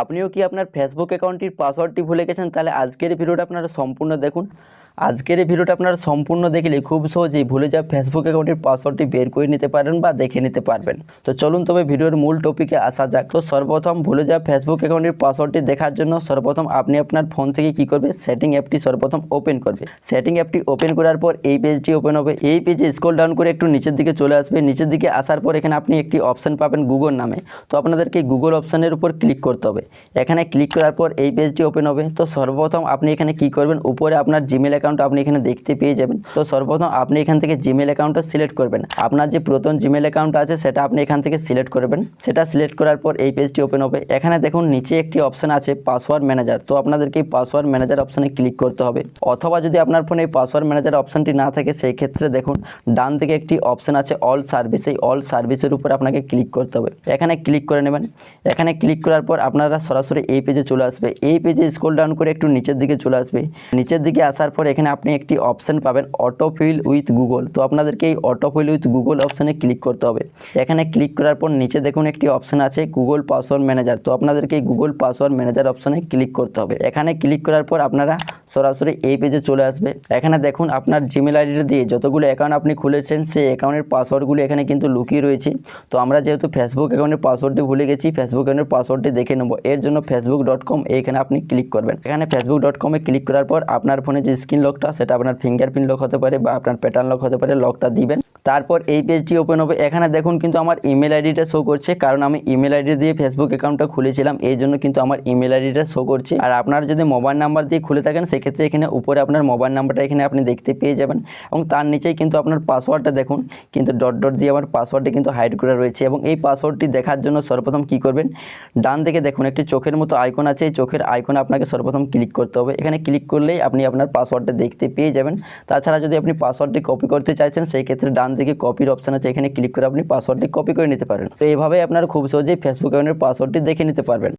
আপনিও কি আপনার ফেসবুক অ্যাকাউন্টটির পাসওয়ার্ডটি ভুলে গেছেন? তাহলে আজকের ভিডিওটা আপনারা সম্পূর্ণ দেখুন। আজকের এই ভিডিওটা আপনারা সম্পূর্ণ দেখলে খুব সহজেই ভুলে যাওয়া ফেসবুক অ্যাকাউন্টের পাসওয়ার্ডটি বের করে নিতে পারেন বা দেখে নিতে পারবেন। তো চলুন তবে ভিডিওর মূল টপিকে আসা যাক। তো সর্বপ্রথম ভুলে যাওয়া ফেসবুক অ্যাকাউন্টের পাসওয়ার্ডটি দেখার জন্য সর্বপ্রথম আপনি আপনার ফোন থেকে কি করবে? সেটিং অ্যাপটি সর্বপ্রথম ওপেন করবে। সেটিং অ্যাপটি ওপেন করার পর এই পেজটি ওপেন হবে। এই পেজে স্ক্রল ডাউন করে একটু নিচের দিকে চলে আসবে। নিচের দিকে আসার পর এখানে আপনি একটি অপশন পাবেন গুগল নামে। তো আপনাদেরকে গুগল অপশানের উপর ক্লিক করতে হবে। এখানে ক্লিক করার পর এই পেজটি ওপেন হবে। তো সর্বপ্রথম আপনি এখানে কি করবেন? উপরে আপনার জিমেল অ্যাকাউন্ট আপনি এখানে দেখতে পেয়ে যাবেন। তো সর্বপ্রথম আপনি এখান থেকে জিমেল অ্যাকাউন্টটা সিলেক্ট করবেন। আপনার যে প্রথম জিমেল অ্যাকাউন্ট আছে, সেটা আপনি এখান থেকে সিলেক্ট করবেন। সেটা সিলেক্ট করার পর এই পেজটি ওপেন হবে। এখানে দেখুন, নিচে একটি অপশন আছে পাসওয়ার্ড ম্যানেজার তো আপনাদেরকে পাসওয়ার্ড ম্যানেজার অপশানে ক্লিক করতে হবে। অথবা যদি আপনার ফোনে এই পাসওয়ার্ড ম্যানেজার অপশানটি না থাকে, সেই ক্ষেত্রে দেখুন, ডান থেকে একটি অপশন আছে অল সার্ভিস এই অল সার্ভিসের উপর আপনাকে ক্লিক করতে হবে। এখানে ক্লিক করে নেবেন। এখানে ক্লিক করার পর আপনারা সরাসরি এই পেজে চলে আসবে। এই পেজে স্ক্রল ডাউন করে একটু নিচের দিকে চলে আসবে। নিচের দিকে আসার পর এখানে আপনি একটি অপশান পাবেন অটো ফিল উইথ গুগল তো আপনাদেরকে এই অটো ফিল উইথ গুগল অপশানে ক্লিক করতে হবে। এখানে ক্লিক করার পর নিচে দেখুন একটি অপশন আছে গুগল পাসওয়ার্ড ম্যানেজার তো আপনাদেরকে এই গুগল পাসওয়ার্ড ম্যানেজার অপশানে ক্লিক করতে হবে। এখানে ক্লিক করার পর আপনারা সরাসরি এই পেজে চলে আসবে। এখানে দেখুন আপনার জিমেল আইডিটা দিয়ে যতগুলো অ্যাকাউন্ট আপনি খুলেছেন, সেই অ্যাকাউন্টের পাসওয়ার্ডগুলো এখানে কিন্তু লুকিয়ে রয়েছে। তো আমরা যেহেতু ফেসবুক অ্যাকাউন্টের পাসওয়ার্ডটি ভুলে গেছি ফেসবুক অ্যাকাউন্টের পাসওয়ার্ডটি দেখে নেব। এর জন্য ফেসবুক ডট কম এইখানে আপনি ক্লিক করবেন। এখানে ফেসবুক ডট কমে ক্লিক করার পর আপনার ফোনে যে স্ক্রিন লকটা সেটা আপনার ফিঙ্গারপ্রিন্ট লক হতে পারে বা আপনার প্যাটার্ন লক হতে পারে লকটা দিবেন। তারপর এই পেজটি ওপেন হবে। এখানে দেখুন কিন্তু আমার ইমেল আইডিটা শো করছে, কারণ আমি ইমেল আইডি দিয়ে ফেসবুক অ্যাকাউন্টটা খুলেছিলাম, এই জন্য কিন্তু আমার ইমেল আইডিটা শো করছে। আর আপনার যদি মোবাইল নাম্বার দিয়ে খুলে থাকেন, সেক্ষেত্রে এখানে উপরে আপনার মোবাইল নাম্বারটা এখানে আপনি দেখতে পেয়ে যাবেন। এবং তার নিচেই কিন্তু আপনার পাসওয়ার্ডটা দেখুন, কিন্তু ডট ডট দিয়ে আমার পাসওয়ার্ডটি কিন্তু হাইড করা রয়েছে। এবং এই পাসওয়ার্ডটি দেখার জন্য সর্বপ্রথম কী করবেন, ডান দিকে দেখুন, একটি চোখের মতো আইকন আছে। এই চোখের আইকনে আপনাকে সর্বপ্রথম ক্লিক করতে হবে। এখানে ক্লিক করলেই আপনি আপনার পাসওয়ার্ডটা দেখতে পেয়ে যাবেন। তাছাড়া যদি আপনি পাসওয়ার্ডটি কপি করতে চাইছেন, সেই ক্ষেত্রে ডান দিকে কপির অপশান আছে। এখানে ক্লিক করে আপনি পাসওয়ার্ডটি কপি করে নিতে পারেন। তো এইভাবে আপনারা খুব সহজেই ফেসবুক অ্যাকাউন্টের পাসওয়ার্ডটি দেখে নিতে পারবেন।